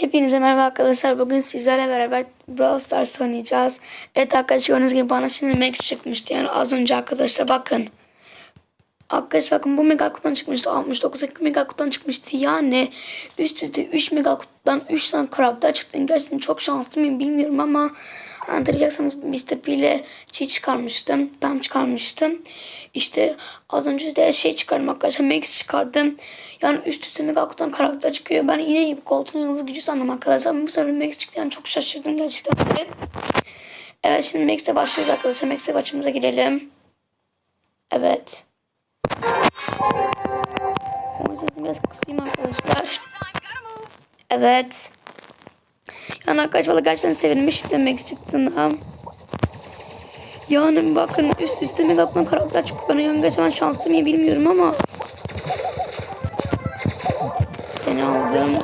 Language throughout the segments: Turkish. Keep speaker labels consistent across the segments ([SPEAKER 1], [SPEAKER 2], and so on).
[SPEAKER 1] Hepinize merhaba arkadaşlar. Bugün sizlerle beraber Brawl Stars oynayacağız. Evet arkadaşlar gördüğünüz gibi bana şimdi Max çıkmıştı. Yani az önce arkadaşlar bakın. Arkadaşlar bakın bu mega kutudan çıkmıştı. 69 mega kutudan çıkmıştı. Yani üst üste 3 mega kutudan 3 tane karakter çıktı. Gerçekten çok şanslı mıyım bilmiyorum ama hatırlayacaksanız Mr. P ile şey çıkarmıştım. Ben çıkarmıştım. İşte az önce de şey çıkardım arkadaşlar. Max çıkardım. Yani üst üste mega kutudan karakter çıkıyor. Ben yine bir koltuğun yıldız gücü sandım arkadaşlar. Ama bu sefer Max çıktı. Yani çok şaşırdım gerçekten. Evet şimdi Max'e başlıyoruz arkadaşlar. Max'e başımıza girelim. Evet. Ama sesimi biraz kısayım arkadaşlar. Evet. Yani arkadaşlar valla gerçekten sevinmiştim Max çıktığında. Yani bakın üst üste Megatron karakter çıktı. Ben yani gerçekten şanslı mıyım bilmiyorum ama. Seni aldım.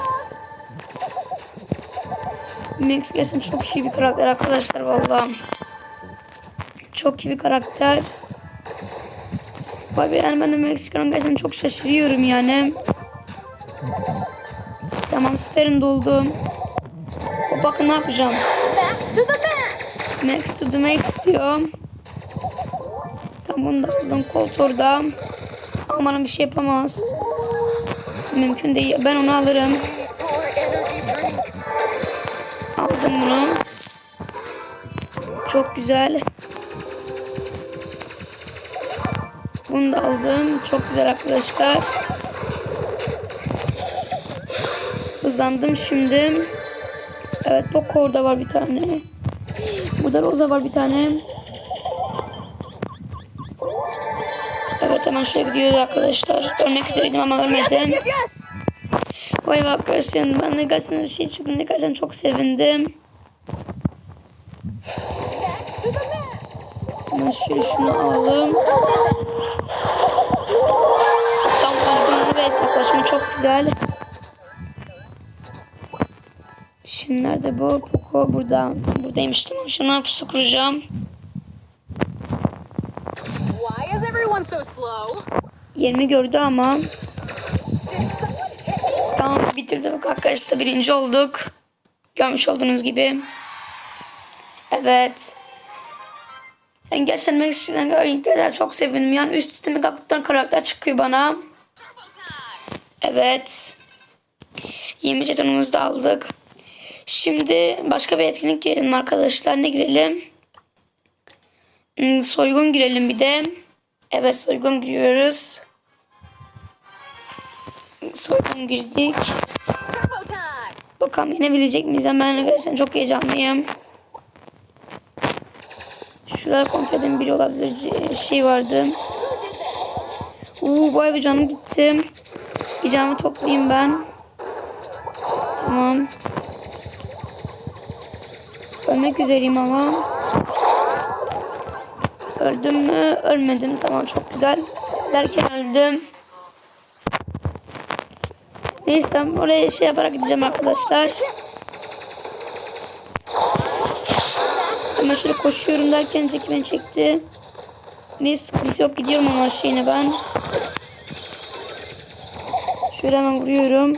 [SPEAKER 1] Max gerçekten çok iyi bir karakter arkadaşlar valla. Çok iyi bir karakter. Be yani ben de Max çıkarım gerçekten çok şaşırıyorum yani. Tamam süperin doldum. Bakın ne yapacağım.
[SPEAKER 2] Back to the max.
[SPEAKER 1] Max to the max diyorum. Tam bunu da aldım kolt orada. Bir şey yapamaz. Mümkün değil. Ben onu alırım. Aldım bunu. Çok güzel. Bunu da aldım. Çok güzel arkadaşlar. Hızlandım şimdi. Evet Poco orada var bir tane. Burada Rosa var bir tane. Evet hemen şöyle gidiyoruz arkadaşlar. Ölmek üzereydim ama ölmedim. Vay be arkadaşlar ben de gerçekten şey çıktı gerçekten çok sevindim. Ben şöyle şunu alalım. Tam öldüğümü ve hesaplaşma çok güzel. Şimdi nerede bu? Poco burada. Buradaymış tamam. Şuna pusu kuracağım.
[SPEAKER 2] Why is everyone so slow?
[SPEAKER 1] Yerimi gördü ama. Tamam bitirdik arkadaşlar. Birinci olduk. Görmüş olduğunuz gibi. Evet. Ben gerçekten Max'den gerçekten çok sevindim. Yani üst üste Megakut'tan karakter çıkıyor bana. Evet. 20 jetonumuzu da aldık. Şimdi başka bir etkinlik girelim arkadaşlar. Ne girelim? Hmm, soygun girelim bir de. Evet soygun giriyoruz. Soygun girdik. Bakalım yenebilecek miyiz? Ben gerçekten çok heyecanlıyım. Şurada kontrol eden biri olabilir. Şey vardı. Uuu bayağı bir canım gitti. Bir canımı toplayayım ben. Tamam. Ölmek üzereyim ama. Öldüm mü? Ölmedim. Tamam çok güzel. Derken öldüm. Neyse oraya şey yaparak gideceğim arkadaşlar. Ama şöyle koşuyorum derken Jackie beni çekti. Neyse sıkıntı yok gidiyorum ama şeyine ben. Şöyle hemen vuruyorum.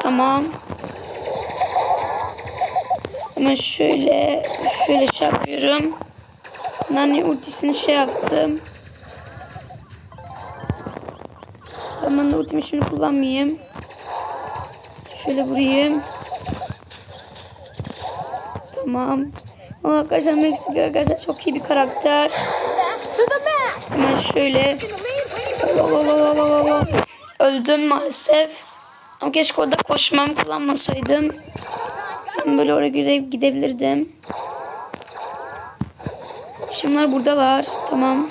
[SPEAKER 1] Tamam. Hemen şöyle şöyle şey yapıyorum. Nani ultisini şey yaptım. Hemen de ultimi şimdi kullanmayayım. Şöyle vurayım. Tamam. Ama arkadaşlar Meksika arkadaşlar çok iyi bir karakter. Hemen şöyle. Öldüm maalesef. Ama keşke orada koşmam kullanmasaydım. Ben böyle oraya gide- gidebilirdim. Şimdiler buradalar. Tamam.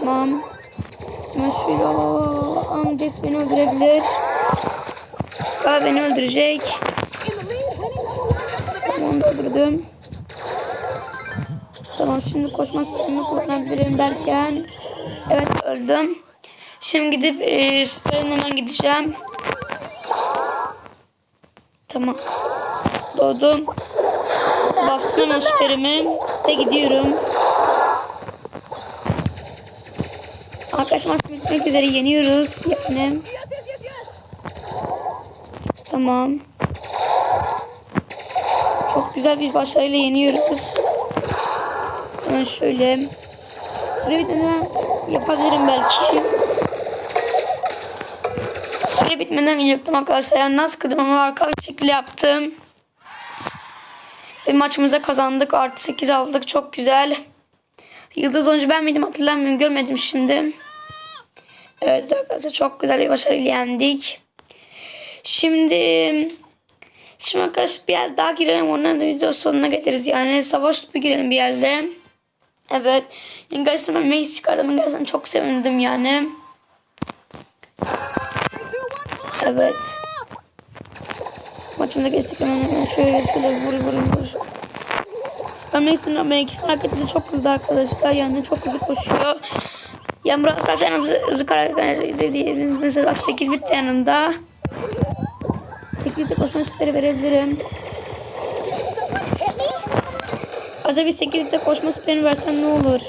[SPEAKER 1] Tamam. Hemen şöyle amcası beni öldürebilir. Galiba beni öldürecek. Onu öldürdüm. Tamam şimdi koşma spremi kullanabilirim derken. Evet öldüm. Şimdi gidip e, süperin hemen gideceğim. Tamam. Doğdum. Bastım hemen süperimi. Ve gidiyorum. Arkadaşlar bitmek üzere yeniyoruz. Yani. Tamam. Çok güzel bir başarıyla yeniyoruz. Hemen şöyle. Süre bitmeden yapabilirim belki. Süre bitmeden yaptım arkadaşlar. Yani nasıl kırdım arka bir şekilde yaptım. Ve maçımıza kazandık. Artı 8 aldık. Çok güzel. Yıldız oyuncu ben miydim hatırlamıyorum. Görmedim şimdi. Evet arkadaşlar çok güzel bir başarıyla yendik. Şimdi Şimdi arkadaşlar bir yer daha girelim. Onların da video sonuna geliriz. Yani savaş topu girelim bir yerde. Evet. Yani gerçekten ben Mace çıkardım. Gerçekten çok sevindim yani. Evet. Maçımda geçtik hemen şöyle şöyle vur vur vur. Ben Mace'in ama ikisinin hareketi de çok hızlı arkadaşlar. Yani çok hızlı koşuyor. Yani burası zaten hızlı, karakter dediğimiz mesela bak 8 bit yanında. 8 bit koşma süperi verebilirim. Aza bir 8 bit koşma süperini versem ne olur?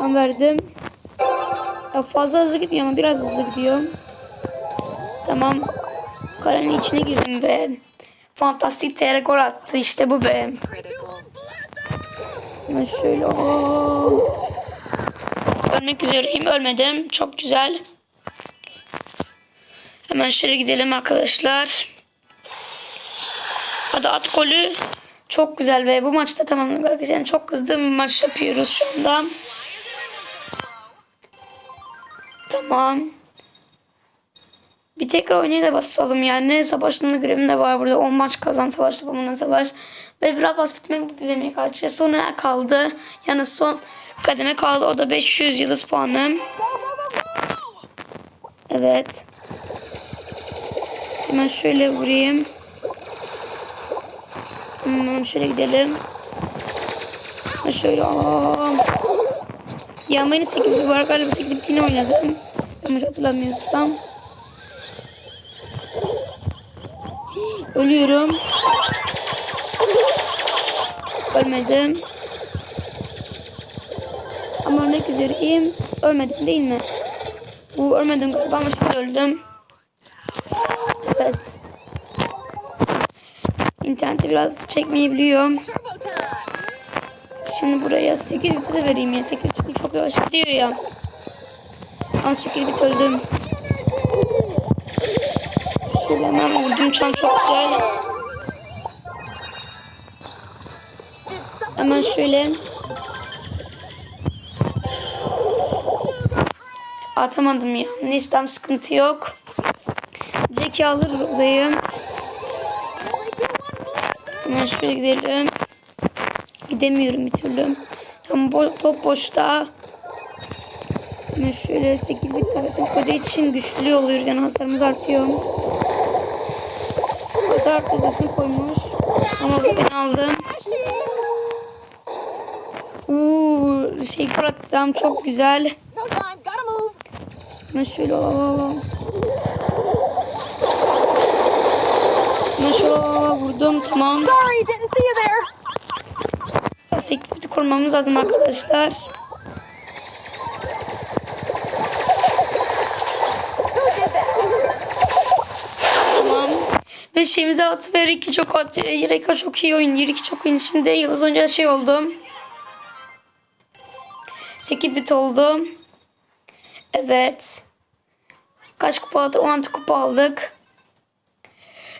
[SPEAKER 1] Ben verdim. Ya fazla hızlı gitmiyor ama biraz hızlı gidiyor. Tamam. Karenin içine girdim be. Fantastik TR gol attı işte bu be. Ben şöyle oo. Ölmek üzereyim ölmedim. Çok güzel. Hemen şöyle gidelim arkadaşlar. Hadi at golü. Çok güzel ve bu maçta tamamladık arkadaşlar. Yani çok hızlı bir maç yapıyoruz şu anda. Tamam. Bir tekrar oynaya da basalım yani. Savaşının görevim de var burada. 10 maç kazan savaş topumuna savaş. Ve biraz bas bitmek üzere karşı. Sonra kaldı. Yani son kademe kaldı. O da 500 yıldız puanı. Evet. Hemen şöyle vurayım. Hemen şöyle gidelim. Ha şöyle aa. Ya beni 8 var galiba 8 yine oynadım. Yanlış hatırlamıyorsam. Ölüyorum. Ölmedim. Ama ölmek üzereyim. Ölmedim değil mi? Bu ölmedim galiba ama şimdi öldüm. İnterneti biraz çekmeyebiliyorum. Şimdi buraya 8 bit de vereyim ya. 8 bit çok yavaş gidiyor ya. Ama 8 bit öldüm. Şöyle hemen vurdum çan çok güzel. Hemen şöyle. Atamadım ya. Neyse sıkıntı yok. Zeki alır Roza'yı. Hemen şöyle gidelim. Gidemiyorum bir türlü. Tam bo top boşta. Hemen şöyle 8 bit koyduğu için güçlü oluyoruz. Yani hasarımız artıyor. Hasar artırmasını koymuş. Ama ben aldım. Uuu şey attım çok güzel. Ben şöyle alalım. Şöyle vurdum tamam.
[SPEAKER 2] Sorry, didn't see you there.
[SPEAKER 1] Sektirdi korumamız lazım arkadaşlar. Tamam. Ve şeyimize atı ve Ricky çok at, Ricky çok iyi oyun. Ricky çok iyi. Şimdi yıldız önce şey oldu. 8 bit oldu. Evet. Kaç kupa aldık? 16 kupa aldık.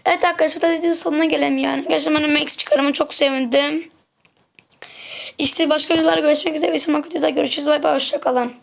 [SPEAKER 1] Evet arkadaşlar da videonun sonuna gelelim yani. Gerçekten ben Max çıkarımı çok sevindim. İşte başka videolarda görüşmek üzere. Bir sonraki videoda görüşürüz. Bay bay. Hoşçakalın.